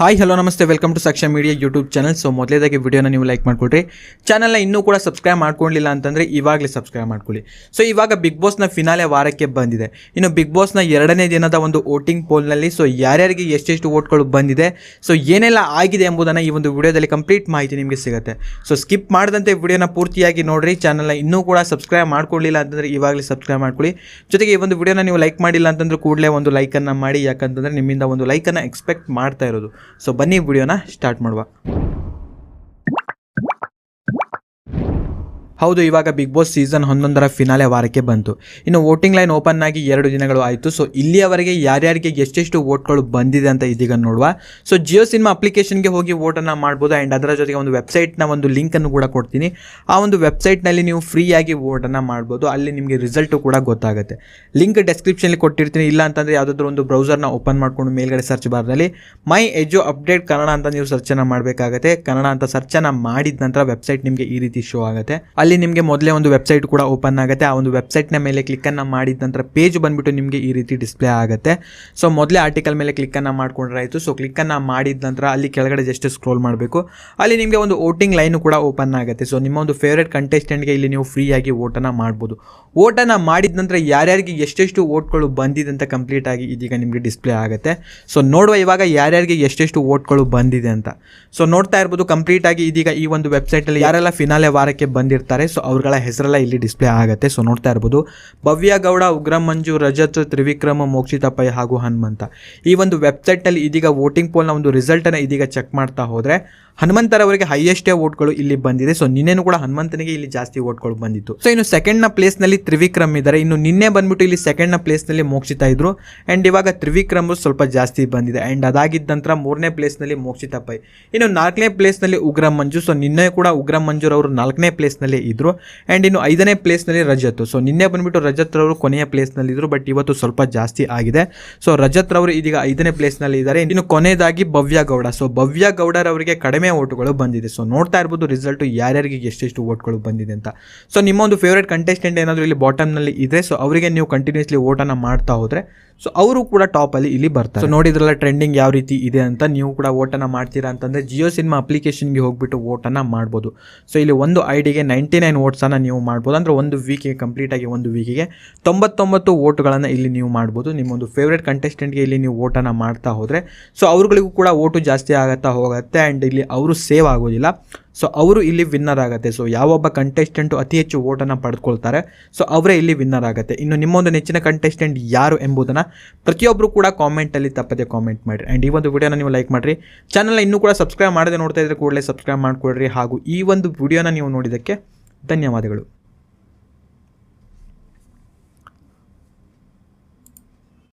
Hi hello ನಮಸ್ತೆ. Welcome to Saksha Media YouTube channel so ಮೊದಲೇದಾಗಿ ವಿಡಿಯೋನ ನೀವು ಲೈಕ್ ಮಾಡ್ಕೊಳ್ರಿ. ಚಾನಲ್ನ ಇನ್ನೂ ಕೂಡ ಸಬ್ಸ್ಕ್ರೈಬ್ ಮಾಡ್ಕೊಂಡಿಲ್ಲ ಅಂತಂದರೆ ಇವಾಗಲೇ ಸಬ್ಸ್ಕ್ರೈಬ್ ಮಾಡ್ಕೊಳ್ಳಿ. ಸೊ ಇವಾಗ ಬಿಗ್ ಬಾಸ್ನ ಫಿನಾಲೆ ವಾರಕ್ಕೆ ಬಂದಿದೆ. ಇನ್ನು ಬಿಗ್ ಬಾಸ್ನ ಎರಡನೇ ದಿನದ ಒಂದು ವೋಟಿಂಗ್ ಪೋಲ್ನಲ್ಲಿ ಸೊ ಯಾರ್ಯಾರಿಗೆ ಎಷ್ಟೆಷ್ಟು ವೋಟ್ಗಳು ಬಂದಿದೆ ಸೊ ಏನೆಲ್ಲ ಆಗಿದೆ ಎಂಬುದನ್ನು ಈ ಒಂದು ವಿಡಿಯೋದಲ್ಲಿ ಕಂಪ್ಲೀಟ್ ಮಾಹಿತಿ ನಿಮಗೆ ಸಿಗುತ್ತೆ. ಸೊ ಸ್ಕಿಪ್ ಮಾಡದಂತೆ ವಿಡಿಯೋನ ಪೂರ್ತಿಯಾಗಿ ನೋಡಿರಿ. ಚಾನಲ್ನ ಇನ್ನೂ ಕೂಡ ಸಬ್ಸ್ಕ್ರೈಬ್ ಮಾಡ್ಕೊಳ್ಳಿಲ್ಲ ಅಂತಂದರೆ ಇವಾಗಲೇ ಸಬ್ಸ್ಕ್ರೈಬ್ ಮಾಡ್ಕೊಳ್ಳಿ. ಜೊತೆಗೆ ಈ ಒಂದು ವಿಡಿಯೋನ ನೀವು ಲೈಕ್ ಮಾಡಿಲ್ಲ ಅಂತಂದ್ರೆ ಕೂಡಲೇ ಒಂದು ಲೈಕನ್ನು ಮಾಡಿ. ಯಾಕಂತಂದರೆ ನಿಮ್ಮಿಂದ ಒಂದು ಲೈಕನ್ನು ಎಕ್ಸ್ಪೆಕ್ಟ್ ಮಾಡ್ತಾ ಇರೋದು. ಸೊ ಬನ್ನಿ ವಿಡಿಯೋನ ಸ್ಟಾರ್ಟ್ ಮಾಡುವ. ಹೌದು, ಇವಾಗ ಬಿಗ್ ಬಾಸ್ ಸೀಸನ್ ಹನ್ನೊಂದರ ಫಿನಾಲೆ ವಾರಕ್ಕೆ ಬಂತು. ಇನ್ನು ವೋಟಿಂಗ್ ಲೈನ್ ಓಪನ್ ಆಗಿ ಎರಡು ದಿನಗಳು ಆಯಿತು. ಸೊ ಇಲ್ಲಿಯವರೆಗೆ ಯಾರ್ಯಾರಿಗೆ ಎಷ್ಟೆಷ್ಟು ವೋಟ್ಗಳು ಬಂದಿದೆ ಅಂತ ಇದೀಗ ನೋಡುವ. ಸೊ ಜಿಯೋ ಸಿನಿಮಾ ಅಪ್ಲಿಕೇಶನ್ಗೆ ಹೋಗಿ ವೋಟನ್ನು ಮಾಡ್ಬೋದು. ಆ್ಯಂಡ್ ಅದರ ಜೊತೆಗೆ ಒಂದು ವೆಬ್ಸೈಟ್ನ ಒಂದು ಲಿಂಕನ್ನು ಕೂಡ ಕೊಡ್ತೀನಿ. ಆ ಒಂದು ವೆಬ್ಸೈಟ್ನಲ್ಲಿ ನೀವು ಫ್ರೀಯಾಗಿ ವೋಟನ್ನು ಮಾಡ್ಬೋದು. ಅಲ್ಲಿ ನಿಮಗೆ ರಿಸಲ್ಟು ಕೂಡ ಗೊತ್ತಾಗುತ್ತೆ. ಲಿಂಕ್ ಡೆಸ್ಕ್ರಿಪ್ಷನಲ್ಲಿ ಕೊಟ್ಟಿರ್ತೀನಿ. ಇಲ್ಲ ಅಂತಂದರೆ ಯಾವುದಾದ್ರೂ ಒಂದು ಬ್ರೌಸರ್ನ ಓಪನ್ ಮಾಡ್ಕೊಂಡು ಮೇಲ್ಗಡೆ ಸರ್ಚ್ ಬಾರ್ದಲ್ಲಿ ಮೈ ಎಜು ಅಪ್ಡೇಟ್ ಕನ್ನಡ ಅಂತ ನೀವು ಸರ್ಚನ್ನು ಮಾಡಬೇಕಾಗತ್ತೆ. ಕನ್ನಡ ಅಂತ ಸರ್ಚನ್ನು ಮಾಡಿದ ನಂತರ ವೆಬ್ಸೈಟ್ ನಿಮಗೆ ಈ ರೀತಿ ಶೋ ಆಗುತ್ತೆ. ಅಲ್ಲಿ ನಿಮಗೆ ಮೊದಲೇ ಒಂದು ವೆಬ್ಸೈಟ್ ಕೂಡ ಓಪನ್ ಆಗುತ್ತೆ. ಆ ಒಂದು ವೆಬ್ಸೈಟ್ನ ಮೇಲೆ ಕ್ಲಿಕ್ಕನ್ನು ಮಾಡಿದ ನಂತರ ಪೇಜ್ ಬಂದುಬಿಟ್ಟು ನಿಮಗೆ ಈ ರೀತಿ ಡಿಸ್ಪ್ಲೇ ಆಗುತ್ತೆ. ಸೊ ಮೊದಲೇ ಆರ್ಟಿಕಲ್ ಮೇಲೆ ಕ್ಲಿಕ್ಕನ್ನು ಮಾಡ್ಕೊಂಡ್ರೆ ಆಯಿತು. ಸೊ ಕ್ಲಿಕ್ಕನ್ನು ಮಾಡಿದ ನಂತರ ಅಲ್ಲಿ ಕೆಳಗಡೆ ಜಸ್ಟ್ ಸ್ಕ್ರೋಲ್ ಮಾಡಬೇಕು. ಅಲ್ಲಿ ನಿಮಗೆ ಒಂದು ವೋಟಿಂಗ್ ಲೈನು ಕೂಡ ಓಪನ್ ಆಗುತ್ತೆ. ಸೊ ನಿಮ್ಮ ಒಂದು ಫೇವ್ರೇಟ್ ಕಂಟೆಸ್ಟೆಂಟ್ಗೆ ಇಲ್ಲಿ ನೀವು ಫ್ರೀಯಾಗಿ ಓಟನ್ನು ಮಾಡ್ಬೋದು. ಓಟನ್ನು ಮಾಡಿದ ನಂತರ ಯಾರ್ಯಾರಿಗೆ ಎಷ್ಟೆಷ್ಟು ವೋಟ್ಗಳು ಬಂದಿದೆ ಅಂತ ಕಂಪ್ಲೀಟ್ ಆಗಿ ಇದೀಗ ನಿಮಗೆ ಡಿಸ್ಪ್ಲೇ ಆಗುತ್ತೆ. ಸೊ ನೋಡುವ ಇವಾಗ ಯಾರ್ಯಾರಿಗೆ ಎಷ್ಟೆಷ್ಟು ವೋಟ್ಗಳು ಬಂದಿದೆ ಅಂತ. ಸೊ ನೋಡ್ತಾ ಇರ್ಬೋದು ಕಂಪ್ಲೀಟ್ ಆಗಿ ಇದೀಗ ಈ ಒಂದು ವೆಬ್ಸೈಟಲ್ಲಿ ಯಾರೆಲ್ಲ ಫಿನಾಲೆ ವಾರಕ್ಕೆ ಬಂದಿರ್ತಾರೆ ಸೊ ಅವ್ರಗಳ ಹೆಸರೆಲ್ಲ ಇಲ್ಲಿ ಡಿಸ್ಪ್ಲೇ ಆಗುತ್ತೆ. ಸೊ ನೋಡ್ತಾ ಇರ್ಬೋದು. ಭವ್ಯ ಗೌಡ, ಉಗ್ರಂ ಮಂಜು, ರಜತ್, ತ್ರಿವಿಕ್ರಮ ಮೋಕ್ಷಿತ ಪೈ ಹಾಗೂ ಹನುಮಂತ. ಈ ಒಂದು ವೆಬ್ಸೈಟಲ್ಲಿ ಇದೀಗ ವೋಟಿಂಗ್ ಪೋಲ್ನ ಒಂದು ರಿಸಲ್ಟನ್ನು ಇದೀಗ ಚೆಕ್ ಮಾಡ್ತಾ ಹೋದರೆ, ಹನುಮಂತರವರಿಗೆ ಹೈಯೆಸ್ಟೇ ವೋಟ್ಗಳು ಇಲ್ಲಿ ಬಂದಿದೆ. ಸೊ ನಿನ್ನೆನೂ ಕೂಡ ಹನುಮಂತನಿಗೆ ಇಲ್ಲಿ ಜಾಸ್ತಿ ವೋಟ್ಗಳು ಬಂದಿತ್ತು. ಸೊ ಇನ್ನು ಸೆಕೆಂಡ್ನ ಪ್ಲೇಸ್ನಲ್ಲಿ ತ್ರಿವಿಕ್ರಮ್ ಇದ್ದಾರೆ ಇನ್ನು ನಿನ್ನೆ ಬಂದ್ಬಿಟ್ಟು ಇಲ್ಲಿ ಸೆಕೆಂಡ್ನ ಪ್ಲೇಸ್ನಲ್ಲಿ ಮೋಕ್ಷಿತ ಇದ್ರು. ಆ್ಯಂಡ್ ಇವಾಗ ತ್ರಿವಿಕ್ರಮ್ ಸ್ವಲ್ಪ ಜಾಸ್ತಿ ಬಂದಿದೆ. ಆ್ಯಂಡ್ ಅದಾಗಿದ್ದ ನಂತರ ಮೂರನೇ ಪ್ಲೇಸ್ನಲ್ಲಿ ನಲ್ಲಿ ಪೈ ಇನ್ನು ನಾಲ್ಕನೇ ಪ್ಲೇಸ್ನಲ್ಲಿ ಉಗ್ರಂ ಮಂಜು. ಸೊ ನಿನ್ನೆ ಕೂಡ ಉಗ್ರಂ ಮಂಜುರವರು ನಾಲ್ಕನೇ ಪ್ಲೇಸ್ನಲ್ಲಿ ಇದ್ರು. ಆ್ಯಂಡ್ ಇನ್ನು ಐದನೇ ಪ್ಲೇಸ್ನಲ್ಲಿ ರಜತ್. ಸೊ ನಿನ್ನೆ ಬಂದ್ಬಿಟ್ಟು ರಜತ್ ರವರು ಕೊನೆಯ ಪ್ಲೇಸ್ನಲ್ಲಿ ಇದ್ರು ಬಟ್ ಇವತ್ತು ಸ್ವಲ್ಪ ಜಾಸ್ತಿ ಆಗಿದೆ. ಸೊ ರಜತ್ ರವರು ಇದೀಗ ಐದನೇ ಪ್ಲೇಸ್ನಲ್ಲಿ ಇದ್ದಾರೆ. ಇನ್ನು ಕೊನೆಯದಾಗಿ ಭವ್ಯ ಗೌಡ. ಸೊ ಭವ್ಯ ಗೌಡರವರಿಗೆ ಕಡಿಮೆ ಓಟುಗಳು ಬಂದಿದೆ. ಸೊ ನೋಡ್ತಾ ಇರ್ಬೋದು ರಿಸಲ್ಟು ಯಾರ್ಯಾರಿಗೆ ಎಷ್ಟೆಷ್ಟು ಓಟ್ಗಳು ಬಂದಿದೆ ಅಂತ. ಸೊ ನಿಮ್ಮ ಒಂದು ಫೇವ್ರೇಟ್ ಕಂಟೆಸ್ಟೆಂಟ್ ಏನಾದರೂ ಇಲ್ಲಿ ಬಾಟಮ್ನಲ್ಲಿ ಇದೆ ಸೊ ಅವರಿಗೆ ನೀವು ಕಂಟಿನ್ಯೂಸ್ಲಿ ಓಟನ್ನು ಮಾಡ್ತಾ ಹೋದರೆ ಸೊ ಅವರು ಕೂಡ ಟಾಪಲ್ಲಿ ಇಲ್ಲಿ ಬರ್ತಾರೆ. ಸೊ ನೋಡಿದ್ರಲ್ಲ ಟ್ರೆಂಡಿಂಗ್ ಯಾವ ರೀತಿ ಇದೆ ಅಂತ. ನೀವು ಕೂಡ ಓಟನ್ನು ಮಾಡ್ತೀರಾ ಅಂತಂದರೆ ಜಿಯೋ ಸಿನಿಮಾ ಅಪ್ಲಿಕೇಶನ್ಗೆ ಹೋಗ್ಬಿಟ್ಟು ಓಟನ್ನು ಮಾಡ್ಬೋದು. ಸೊ ಇಲ್ಲಿ ಒಂದು ಐ ಡಿಗೆ ನೈಂಟಿ ನೈನ್ ಓಟ್ಸನ್ನು ನೀವು ಮಾಡ್ಬೋದು. ಅಂದರೆ ಒಂದು ವೀಕಿಗೆ ಕಂಪ್ಲೀಟಾಗಿ ಒಂದು ವೀಕಿಗೆ ತೊಂಬತ್ತೊಂಬತ್ತು ಓಟುಗಳನ್ನು ಇಲ್ಲಿ ನೀವು ಮಾಡ್ಬೋದು. ನಿಮ್ಮೊಂದು ಫೇವ್ರೇಟ್ ಕಂಟೆಸ್ಟೆಂಟ್ಗೆ ಇಲ್ಲಿ ನೀವು ಓಟನ್ನು ಮಾಡ್ತಾ ಹೋದರೆ ಸೊ ಅವ್ರುಗಳಿಗೂ ಕೂಡ ಓಟು ಜಾಸ್ತಿ ಆಗುತ್ತಾ ಹೋಗುತ್ತೆ ಆ್ಯಂಡ್ ಇಲ್ಲಿ ಅವರು ಸೇವ್ ಆಗೋದಿಲ್ಲ. ಸೊ ಅವರು ಇಲ್ಲಿ ವಿನ್ನರ್ ಆಗುತ್ತೆ. ಸೊ ಯಾವೊಬ್ಬ ಕಂಟೆಸ್ಟೆಂಟು ಅತಿ ಹೆಚ್ಚು ಓಟನ್ನು ಪಡೆದುಕೊಳ್ತಾರೆ ಸೊ ಅವರೇ ಇಲ್ಲಿ ವಿನ್ನರ್ ಆಗುತ್ತೆ. ಇನ್ನು ನಿಮ್ಮೊಂದು ನೆಚ್ಚಿನ ಕಂಟೆಸ್ಟೆಂಟ್ ಯಾರು ಎಂಬುದನ್ನು ಪ್ರತಿಯೊಬ್ಬರು ಕೂಡ ಕಾಮೆಂಟಲ್ಲಿ ತಪ್ಪದೆ ಕಾಮೆಂಟ್ ಮಾಡಿರಿ. ಆ್ಯಂಡ್ ಈ ಒಂದು ವಿಡಿಯೋನ ನೀವು ಲೈಕ್ ಮಾಡಿರಿ. ಚಾನಲ್ನ ಇನ್ನೂ ಕೂಡ ಸಬ್ಸ್ಕ್ರೈಬ್ ಮಾಡದೆ ನೋಡ್ತಾ ಇದ್ರೆ ಕೂಡಲೇ ಸಬ್ಸ್ಕ್ರೈಬ್ ಮಾಡಿಕೊಡ್ರಿ ಹಾಗೂ ಈ ಒಂದು ವಿಡಿಯೋನ ನೀವು ನೋಡಿದ್ದಕ್ಕೆ ಧನ್ಯವಾದಗಳು.